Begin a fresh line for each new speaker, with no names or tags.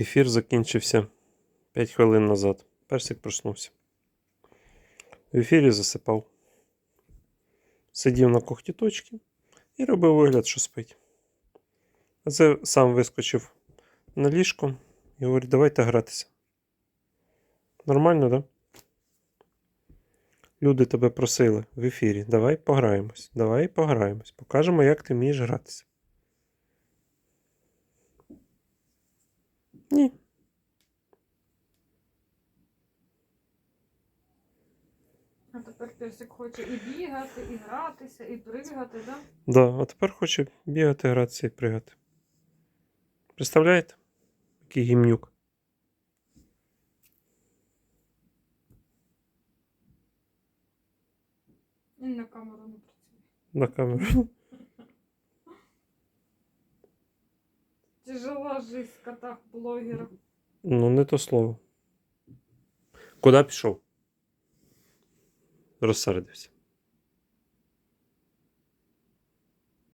Ефір закінчився 5 хвилин назад. Персик проснувся. В ефірі засипав. Сидів на когтіточці і робив вигляд, що спить. Це сам вискочив на ліжко і говорить, давайте гратися. Нормально, так? Да? Люди тебе просили в ефірі. Давай пограємось. Давай пограємось. Покажемо, як ти вмієш гратися. Ні.
А тепер Персик хоче і бігати, і гратися, і пригати, да?
Да, а тепер хоче бігати, гратися і пригати. Представляєте? Який гімнюк.
І на камеру не працює.
На камеру.
Тяжела жизнь в котах блогера.
Ну, не то слово. Куди пішов? Розсередився.